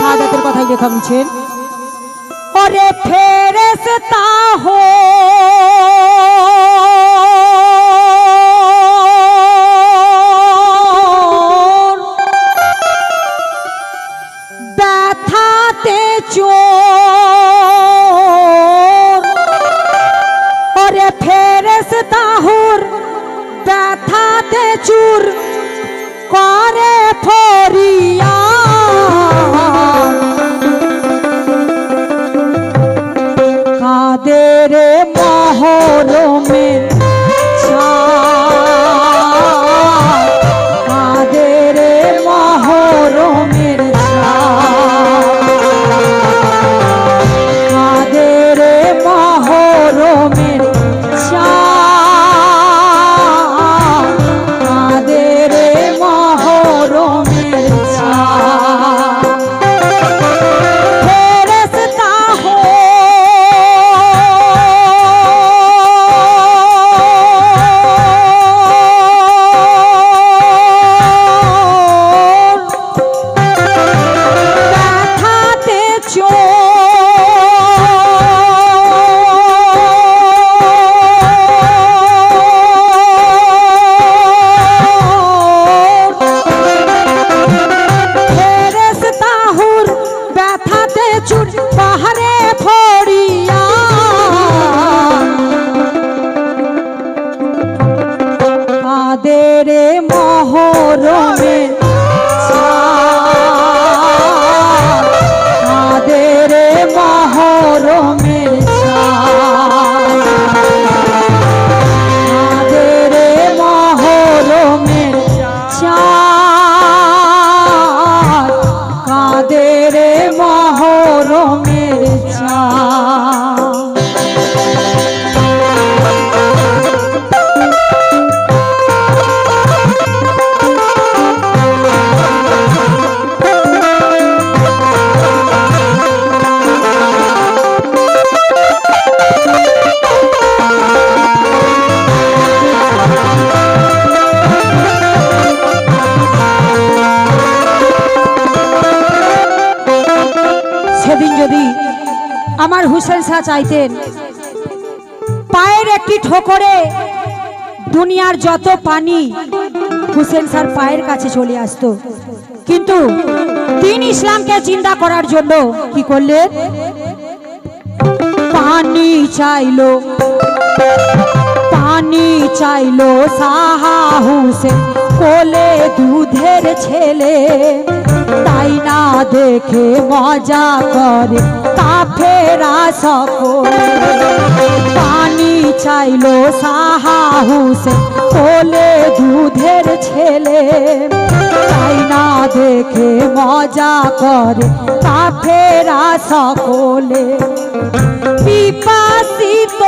শাহাদাতের কথাই লেখা মিছেন ওরে ফেরেশতা হো আমার হুসেন শাহ চাইতেন। পায়ের একটি ঠোকরে দুনিয়ার যত পানি হুসেন শাহর পায়ের কাছে চলে আসতো। কিন্তু তিনি ইসলামকে চিন্তা করার জন্য কি করলেন? পানি চাইলো পানি চাইলো সাহা হুসেন কোলে দুধের ছেলে। তাই না দেখে মজা করে, কাফেরা সকলে। পানি চাইলো সাহা হুসেন, কোলে দুধের ছেলে। তাই না দেখে মজা করে, কাফেরা সকলে। পিপাসিত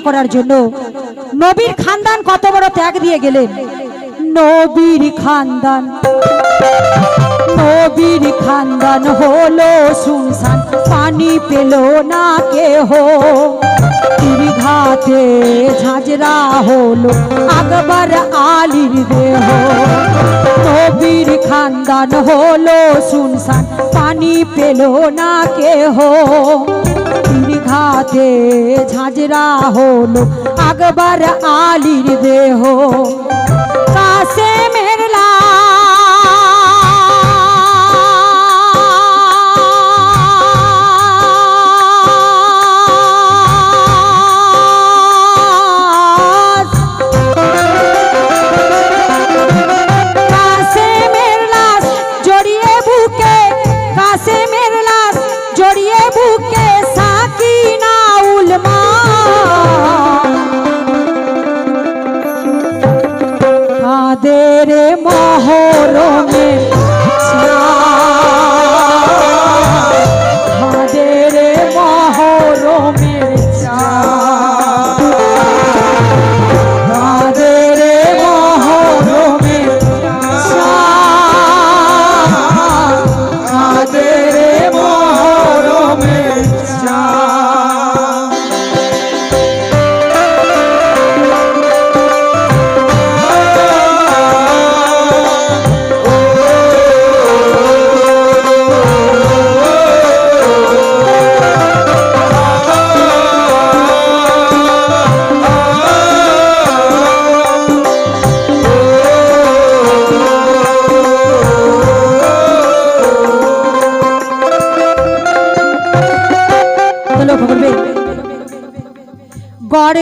করার জন্য নবীর খানদান কত বড় ত্যাগ দিয়ে গেলেন? নবীর খানদান। নবীর খানদান হলো শুনশান পানি পেল না কেহ। দীর্ঘাতে ঝাঁঝরা হলো আকবর আলীর দেহ। নবীর খানদান হলো শুনশান পানি পেল না কেহ। দীর্ঘাতে ঝাঁঝরা হলো আকবর আলীর দেহ কাছে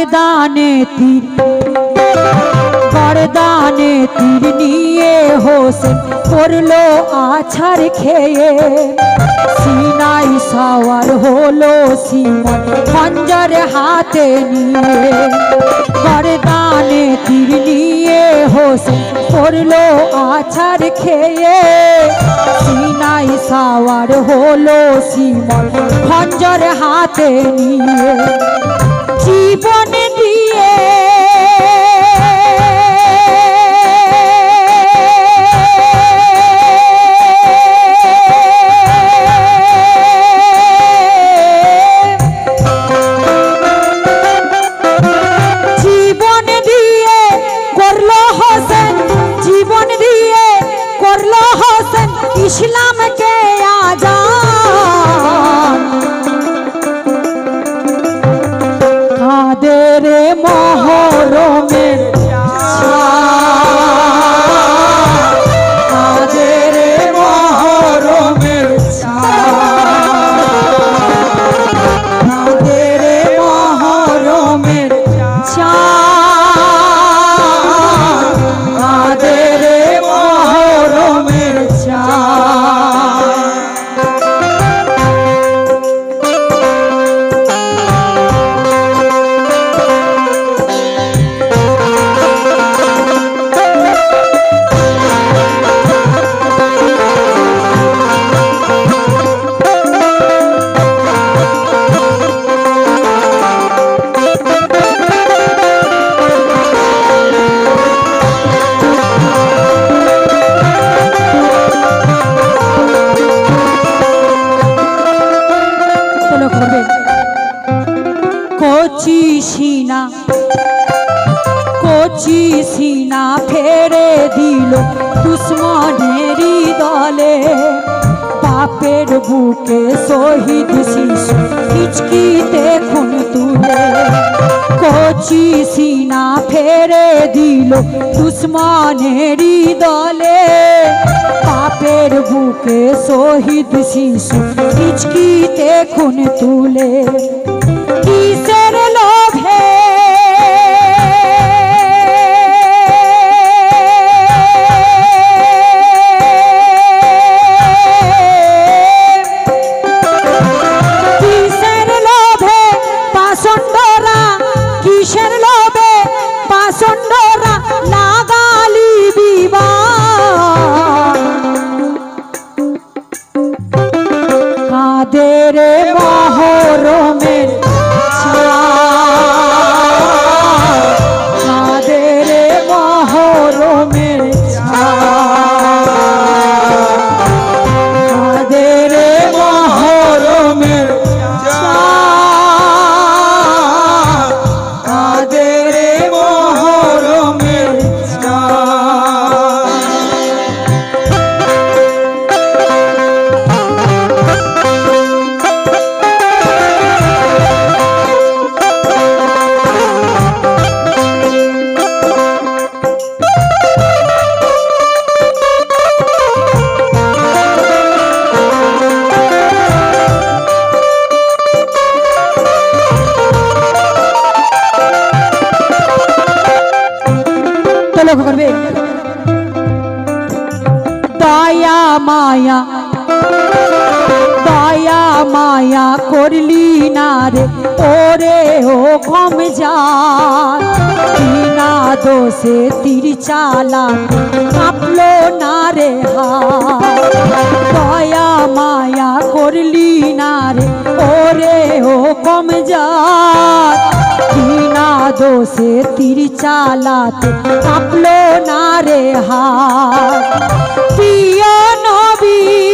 গড়দানে তীর গড়দানে তীর নিয়ে হোসেন করল আছার খেয়ে সিনাই সাওয়ার হলো সিমন খঞ্জর হাতে নিয়ে গড়দানে তীর নিয়ে হোসেন করল আছার খেয়ে সিনাই সাওয়ার হলো সিমন খঞ্জর হাতে নিয়ে জীবন দিয়ে। জীবন দিয়ে করল হোসেন ইসলামকে দিল দুশ্মনেরই দলে বাপের বুকে শহীদ শিশু হিচকিতে খুন তুলে। কচি সিনা ফেরে দিল দুশ্মনেরই দলে বাপের বুকে শহীদ শিশু হিচকিতে খুন তুলে। করলি না রে ওরে ও কম যা বিনা দোষে তীর চালা কাঁপলো না রে দয়া মায়া করলি না রে, ওরে ও কম যা বিনা দোষে তীর চালাতে কাঁপলো না রে প্রিয় নবী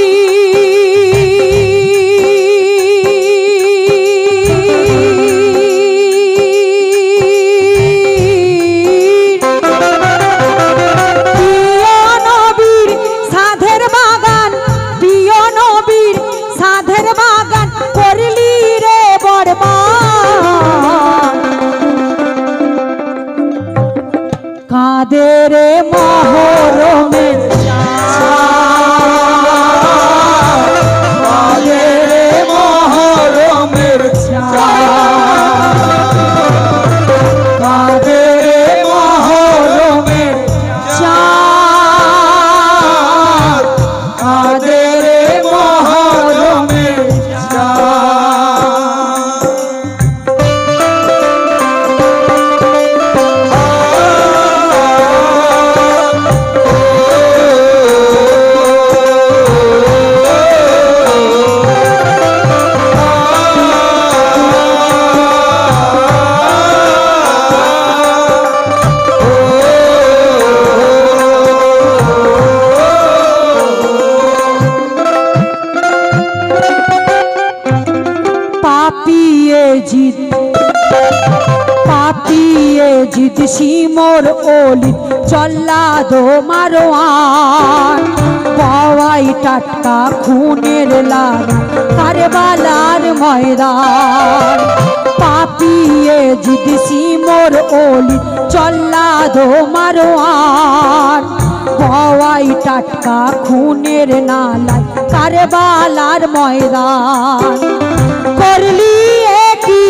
জিদ সিমোর ওলিত চল্লা দো মারোয়ান পাওয়াই টাটকা খুনের লালা কারবালার ময়দান। পাপিয়ে জিদ সিমোর ওলিত চল্লা দো মারোয়ান পাওয়াই টাটকা খুনের নালায় কারবালার ময়দান। করলি কি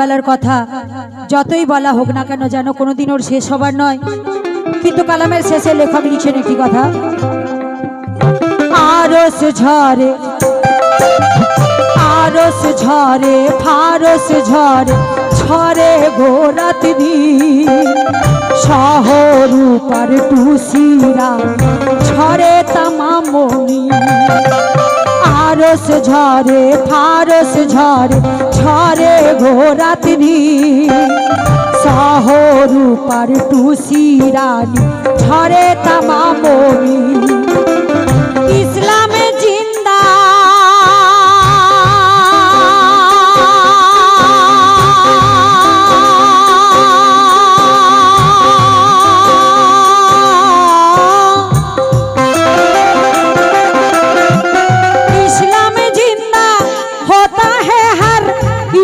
কারবালার কথা, যতই বলা হোক না কেন যেন কোনোদিন ওর শেষ হবার নয়। কিন্তু কালামের শেষে লেখক লিখছেন একটি কথা। আরস ঝরে আরস ঝরে ফারস ঝরে ঝরে দিন শহর উপর টুসিরা ঝরে তামামনি আরস ঝরে ফারস ঝরে ঝরে ঘোরাত দিন পার টুসি রানী ঝরে তামামনি ইসলামে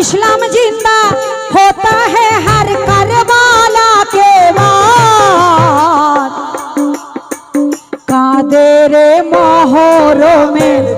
इस्लाम जिंदा होता है हर करबाला के बाद कादेरे मोहरों में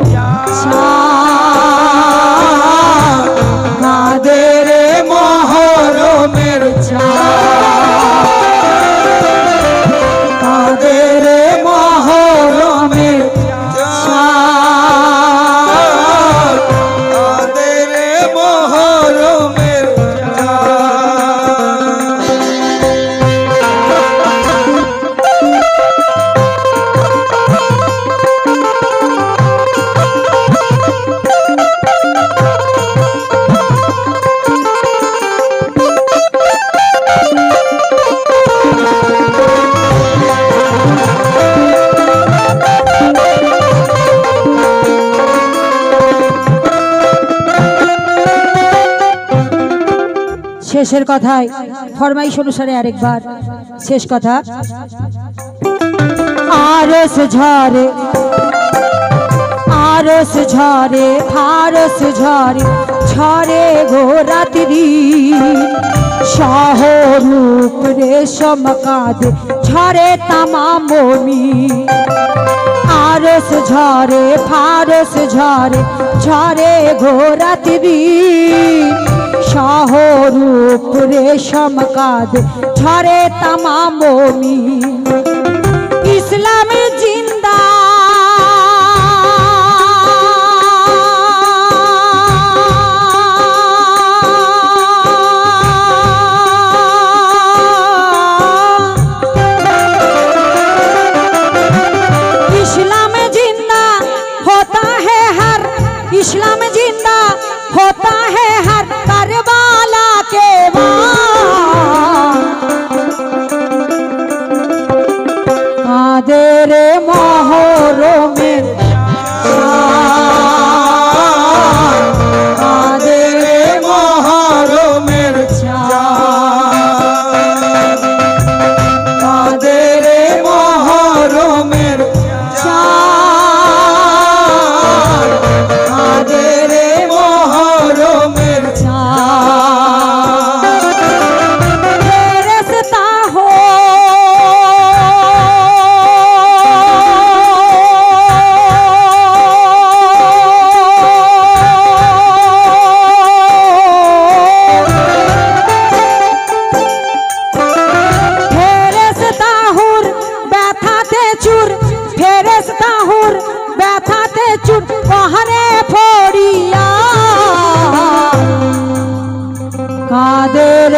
শেষের কথায় ফরমাইশ অনুসারে আরেকবার শেষ কথা। আরস ঝরে আরস ঝরে ফারস ঝরে ঝরে গো রাতি সহরূপ রেশম কাঁদে ঝরে তামামি আরস ঝরে ফারস ঝরে ঝরে গো রাতি সহরূপ রেশম কাঁদে ঝরে তামামি ইসলামে কাদের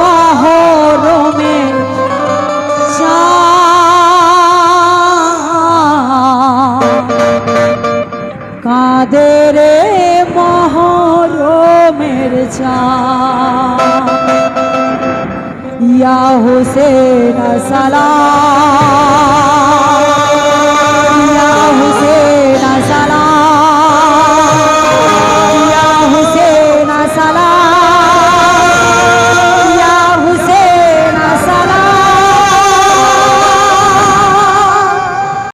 মহরমে কাদের মহরমের চা হুসেন সালাম।